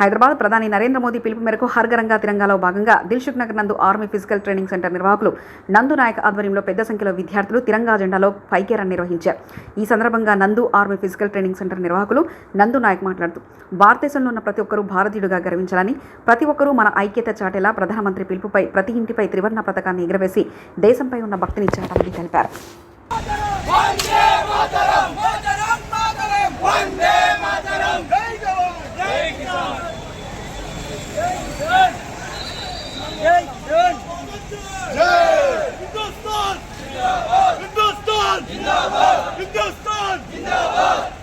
హైదరాబాద్ ప్రధాని నరేంద్ర మోదీ పిలుపు మేరకు హర్గరంగా తిరంగాలో భాగంగా దిల్షుక్ నగర్ నందు ఆర్మీ ఫిజికల్ ట్రైనింగ్ సెంటర్ నిర్వాహకులు నందు నాయక్ ఆధ్వర్యంలో పెద్ద సంఖ్యలో విద్యార్థులు తిరంగా జెండాలో పైకేరన్ నిర్వహించారు. ఈ సందర్భంగా నందు ఆర్మీ ఫిజికల్ ట్రైనింగ్ సెంటర్ నిర్వాహకులు నందు నాయక్ మాట్లాడుతూ భారతదేశంలో ఉన్న ప్రతి ఒక్కరూ భారతీయుడిగా గర్వించాలని ప్రతి ఒక్కరూ మన ఐక్యత చాటేలా ప్రధానమంత్రి పిలుపుపై ప్రతి ఇంటిపై త్రివర్ణ పథకాన్ని ఎగురవేసి దేశంపై ఉన్న భక్తిని చాటాలని తెలిపారు. Hindustan Hindustan Hindustan Hindustan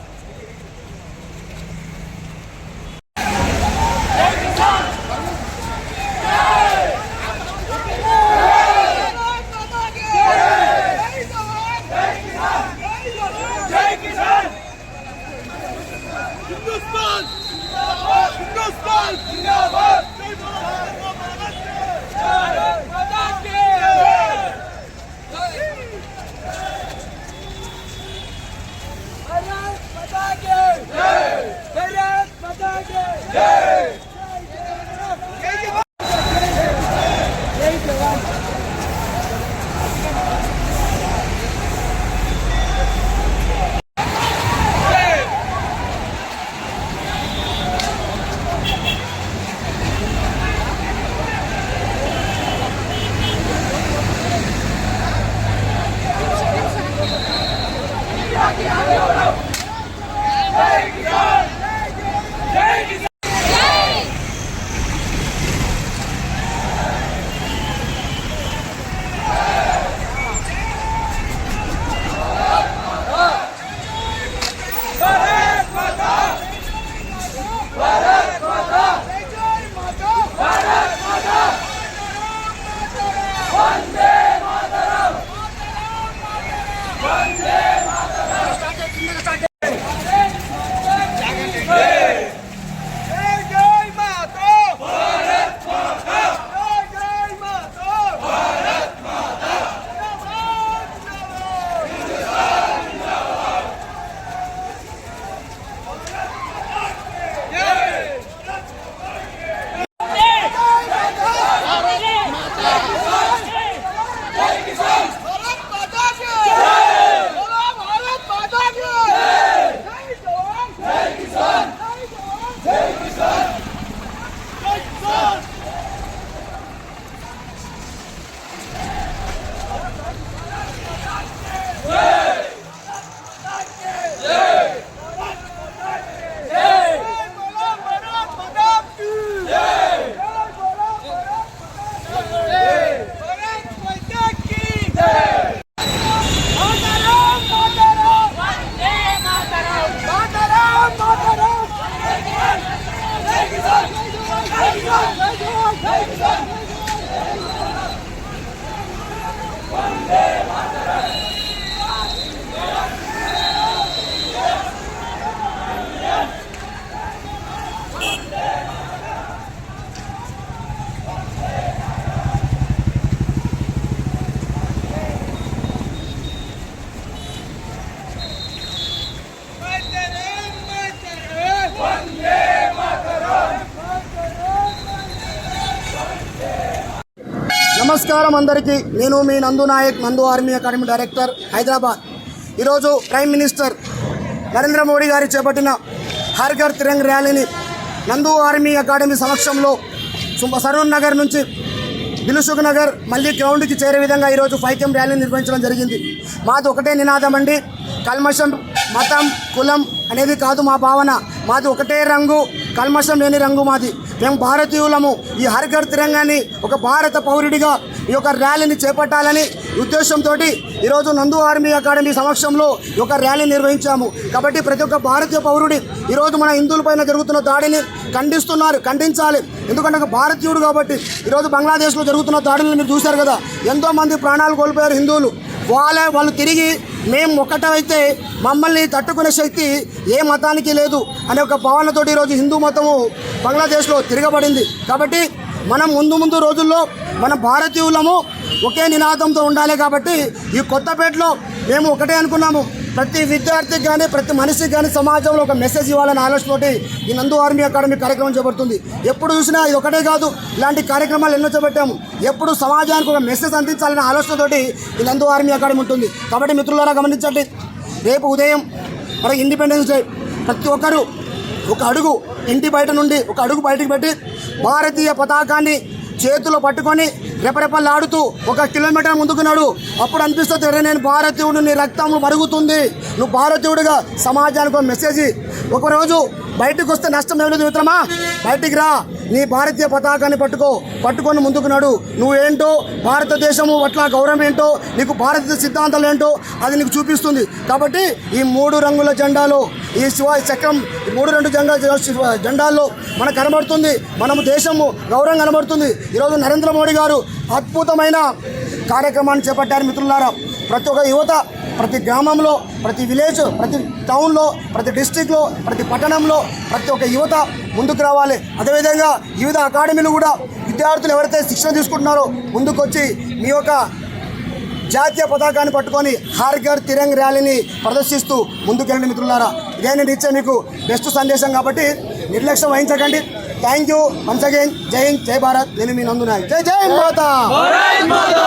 Hindustan! Hindustan! Hindustan! Bharat నమస్కారం అందరికీ. నేను మీ నందు నాయక్ నందు ఆర్మీ అకాడమీ డైరెక్టర్ హైదరాబాద్. ఈరోజు ప్రైమ్ మినిస్టర్ నరేంద్ర మోడీ గారి చేపట్టిన హర్ ఘర్ తిరంగ్ ర్యాలీని నందు ఆర్మీ అకాడమీ సమక్షంలో సుమ- నగర్ నుంచి దిలుసుఖ్ నగర్ మళ్ళీ గ్రౌండ్కి చేరే విధంగా ఈరోజు ఫైవ్ ర్యాలీ నిర్వహించడం జరిగింది. మాది ఒకటే నినాదం అండి. కల్మషం మతం కులం అనేది కాదు మా భావన. మాది ఒకటే రంగు కల్మషం లేని రంగు మాది. మేము భారతీయులము. ఈ హరిఘర్ తిరంగాన్ని ఒక భారత పౌరుడిగా ఈ యొక్క ర్యాలీని చేపట్టాలని ఉద్దేశంతో ఈరోజు నందు ఆర్మీ అకాడమీ సమక్షంలో ఈ యొక్క ర్యాలీ నిర్వహించాము. కాబట్టి ప్రతి ఒక్క భారతీయ పౌరుడి ఈరోజు మన హిందువులపైన జరుగుతున్న దాడిని ఖండిస్తున్నారు ఖండించాలి. ఎందుకంటే ఒక భారతీయుడు కాబట్టి ఈరోజు బంగ్లాదేశ్లో జరుగుతున్న దాడులను మీరు చూశారు కదా. ఎంతోమంది ప్రాణాలు కోల్పోయారు హిందువులు. వాళ్ళే వాళ్ళు తిరిగి మేము ఒకటైతే మమ్మల్ని తట్టుకునే శక్తి ఏ మతానికి లేదు అనే ఒక భావనతోటి ఈరోజు హిందూ మతము బంగ్లాదేశ్లో తిరగబడింది. కాబట్టి మనం ముందు ముందు రోజుల్లో మన భారతీయులము ఒకే నినాదంతో ఉండాలి కాబట్టి ఈ కొత్తపేటలో మేము ఒకటే అనుకున్నాము. ప్రతి విద్యార్థికి కానీ ప్రతి మనిషికి కానీ సమాజంలో ఒక మెసేజ్ ఇవ్వాలని ఆలోచనతోటి ఈ నందు ఆర్మీ అకాడమీ కార్యక్రమం చేపడుతుంది. ఎప్పుడు చూసినా ఇది ఒకటే కాదు ఇలాంటి కార్యక్రమాలు ఎన్నో చేపట్టాము. ఎప్పుడు సమాజానికి ఒక మెసేజ్ అందించాలనే ఆలోచనతోటి ఈ నందు ఆర్మీ అకాడమీ ఉంటుంది. కాబట్టి మిత్రులారా గమనించండి రేపు ఉదయం మన ఇండిపెండెన్స్ డే ప్రతి ఒక్కరూ ఒక అడుగు ఇంటి బయట నుండి ఒక అడుగు బయటికి పెట్టి భారతీయ పతాకాన్ని చేతిలో పట్టుకొని రెపరెపలాడుతూ ఒక కిలోమీటర్ ముందుకున్నాడు అప్పుడు అనిపిస్తుంది రే నేను భారతీయుడు నీ రక్తం మరుగుతుంది. నువ్వు భారతీయుడిగా సమాజానికి ఒక మెసేజ్ ఒకరోజు బయటకు వస్తే నష్టం ఏం లేదు మిత్రమా? బయటికి రా. నీ భారతీయ పతాకాన్ని పట్టుకో పట్టుకొని ముందుకు నడు. నువ్వేంటో భారతదేశము పట్ల గౌరవం ఏంటో నీకు భారతీయ సిద్ధాంతాలు ఏంటో అది నీకు చూపిస్తుంది. కాబట్టి ఈ మూడు రంగుల జెండాలో ఈ శివ చక్రం మూడు రెండు జెండా జెండాల్లో మనకు కనబడుతుంది. మనము దేశము గౌరవం కనబడుతుంది. ఈరోజు నరేంద్ర మోడీ గారు అద్భుతమైన కార్యక్రమాన్ని చేపట్టారు మిత్రులారా. ప్రతి ఒక్క యువత ప్రతి గ్రామంలో ప్రతి విలేజ్ ప్రతి టౌన్లో ప్రతి డిస్టిక్లో ప్రతి పట్టణంలో ప్రతి ఒక్క యువత ముందుకు రావాలి. అదేవిధంగా వివిధ అకాడమీలు కూడా విద్యార్థులు ఎవరైతే శిక్షణ తీసుకుంటున్నారో ముందుకొచ్చి మీ యొక్క జాతీయ పతాకాన్ని పట్టుకొని హార్గర్ తిరంగ్ ర్యాలీని ప్రదర్శిస్తూ ముందుకెళ్ళండి మిత్రులారా. ఇదే నేను ఇచ్చే మీకు బెస్ట్ సందేశం కాబట్టి నిర్లక్ష్యం వహించకండి. థ్యాంక్ యూ వన్స్ అగైన్ జై హింద్ జై భారత్. నేను మీ నందునాయక్. జై జై మాతా!